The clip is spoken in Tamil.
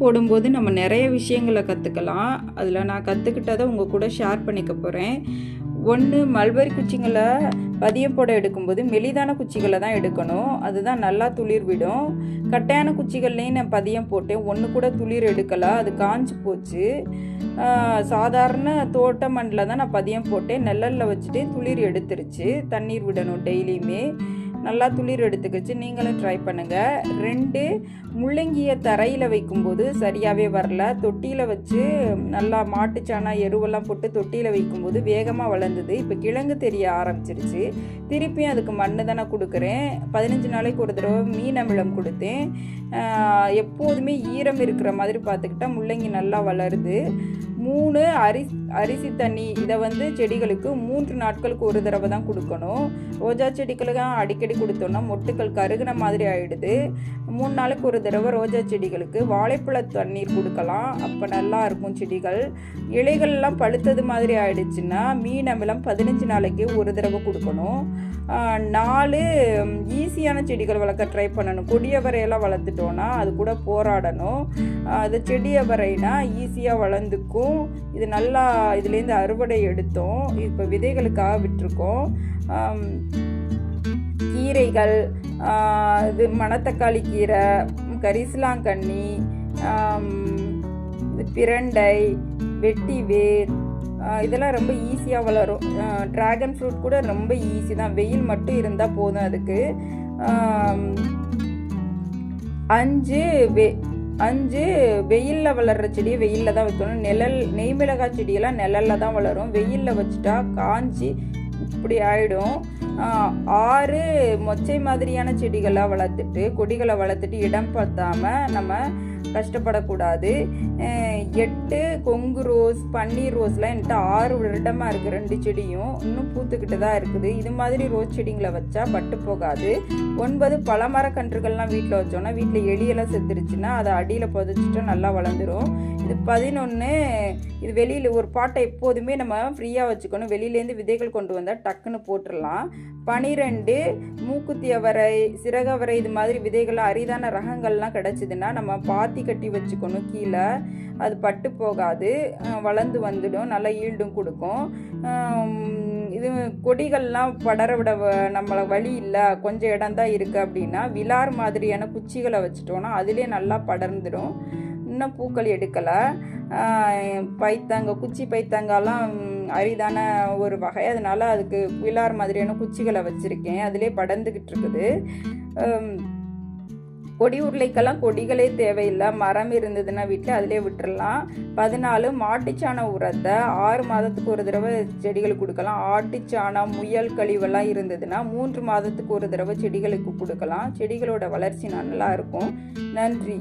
போடும்போது நம்ம நிறைய விஷயங்களை கற்றுக்கலாம் அதில் நான் கற்றுக்கிட்டதை உங்கள் கூட ஷேர் பண்ணிக்க போகிறேன் ஒன்று மல்பரி குச்சிங்களை பதியம் போட எடுக்கும்போது மெலிதான குச்சிகளை தான் எடுக்கணும். அதுதான் நல்லா துளிர் விடும். கட்டையான குச்சிகள்லேயும் நான் பதியம் போட்டேன். ஒன்று கூட துளிர் எடுக்கலை. அது காஞ்சு போச்சு. சாதாரண தோட்ட மண்ணில் தான் நான் பதியம் போட்டேன். நெழலில் வச்சுட்டு துளிர் எடுத்துருச்சு. தண்ணீர் விடணும் டெய்லியுமே. நல்லா துளிர் எடுத்துக்கிச்சு. நீங்களும் ட்ரை பண்ணுங்கள் ரெண்டு முள்ளங்கியை தரையில் வைக்கும்போது சரியாகவே வரல. தொட்டியில் வச்சு நல்லா மாட்டுச்சாணா எருவெல்லாம் போட்டு தொட்டியில் வைக்கும்போது வேகமாக வளர்ந்தது. இப்போ கிழங்கு தெரிய ஆரம்பிச்சிருச்சு. திருப்பியும் அதுக்கு மண்ணு தானே கொடுக்குறேன். பதினஞ்சு நாளைக்கு ஒரு தடவை மீன் அமிலம் கொடுத்தேன். எப்போதுமே ஈரம் இருக்கிற மாதிரி பார்த்துக்கிட்டா முள்ளங்கி நல்லா வளருது. மூணு அரிசி அரிசி தண்ணி. இதை வந்து செடிகளுக்கு மூன்று நாட்களுக்கு ஒரு தடவை தான் கொடுக்கணும். ரோஜா செடிகளுக்கெல்லாம் அடிக்கடி கொடுத்தோம்னா மொட்டுக்கள் கருகின மாதிரி ஆயிடுது. மூணு நாளுக்கு ஒரு தடவை ரோஜா செடிகளுக்கு வாழைப்பழ தண்ணீர் கொடுக்கலாம். அப்போ நல்லா இருக்கும் செடிகள். இலைகள்லாம் பழுத்தது மாதிரி ஆயிடுச்சுன்னா மீன் அமிலம் பதினஞ்சு நாளைக்கு ஒரு தடவை கொடுக்கணும். நாலு ஈஸியான செடிகள் வளர்க்க ட்ரை பண்ணணும். கொடியவரையெல்லாம் வளர்த்துட்டோன்னா அது கூட போராடணும். அது செடியவரைனா ஈஸியாக வளர்ந்துக்கும். இது நல்லா இதுலேருந்து அறுவடை எடுத்தோம். இப்போ விதைகளுக்காக விட்டுருக்கோம். கீரைகள் இது மணத்தக்காளி கீரை கரிசலாங்கண்ணி இது பிரண்டை வெட்டி வேர் இதெல்லாம் ரொம்ப ஈஸியாக வளரும். ட்ராகன் ஃப்ரூட் கூட ரொம்ப ஈஸி தான். வெயில் மட்டும் இருந்தால் போதும் அதுக்கு. அஞ்சு வே அஞ்சு வெயிலில் வளர்கிற செடியை வெயிலில் தான் வைக்கணும். நிழல் நெய் மிளகாய் செடியெல்லாம் நிழலில் தான் வளரும். வெயிலில் வச்சுட்டா காஞ்சி இப்படி ஆயிடும். ஆறு மொச்சை மாதிரியான செடிகளாக வளர்த்துட்டு கொடிகளை வளர்த்துட்டு இடம் பார்த்தாம நம்ம கஷ்டப்படக்கூடாது. எட்டு கொங்கு ரோஸ் பன்னீர் ரோஸ்லாம் என்கிட்ட ஆறு வருடமாக இருக்குது ரெண்டு செடியும். இன்னும் பூத்துக்கிட்டு தான் இருக்குது. இது மாதிரி ரோஸ் செடிங்களை வச்சா பட்டு போகாது. ஒன்பது பழமரக்கன்றுகள்லாம் வீட்டில் வச்சோன்னா வீட்டில் எலியெல்லாம் செத்துருச்சுன்னா அதை அடியில் புதைச்சிட்டா நல்லா வளர்ந்துடும் இது பதினொன்று இது வெளியில் ஒரு பாட்டை எப்போதுமே நம்ம ஃப்ரீயாக வச்சுக்கணும். வெளியிலேருந்து விதைகள் கொண்டு வந்தால் டக்குன்னு போட்டுடலாம் பனிரெண்டு மூக்குத்தி அவரை சிறகவரை இது மாதிரி விதைகள் அரிதான ரகங்கள்லாம் கிடச்சிதுன்னா நம்ம பாத்தி கட்டி வச்சுக்கணும் கீழே. அது பட்டு போகாது. வளர்ந்து வந்துடும். நல்லா ஈல்டும் கொடுக்கும். இது கொடிகள்லாம் படர விட வ- நம்மள வழி இல்லை. கொஞ்சம் இடம் தான் இருக்குது அப்படின்னா விலார் மாதிரியான குச்சிகளை வச்சுட்டோன்னா அதிலே நல்லா படர்ந்துடும். இன்னும் பூக்கள் எடுக்கலை. பைத்தாங்க குச்சி பைத்தாங்கெல்லாம் அரிதான ஒரு வகை. அதனால அதுக்கு விழார் மாதிரியான குச்சிகளை வச்சுருக்கேன். அதிலே படர்ந்துக்கிட்டு இருக்குது. கொடி உருளைக்கெல்லாம் கொடிகளே தேவையில்லை. மரம் இருந்ததுன்னா வீட்டில் அதிலே விட்டுறலாம். பதினாலு மாட்டுச்சாண உரத்தை ஆறு மாதத்துக்கு ஒரு தடவை செடிகளுக்கு கொடுக்கலாம். ஆட்டுச்சாணம் முயல் கழிவெல்லாம் இருந்ததுன்னா மூன்று மாதத்துக்கு ஒரு தடவை செடிகளுக்கு கொடுக்கலாம். செடிகளோட வளர்ச்சி நல்லா இருக்கும் நன்றி.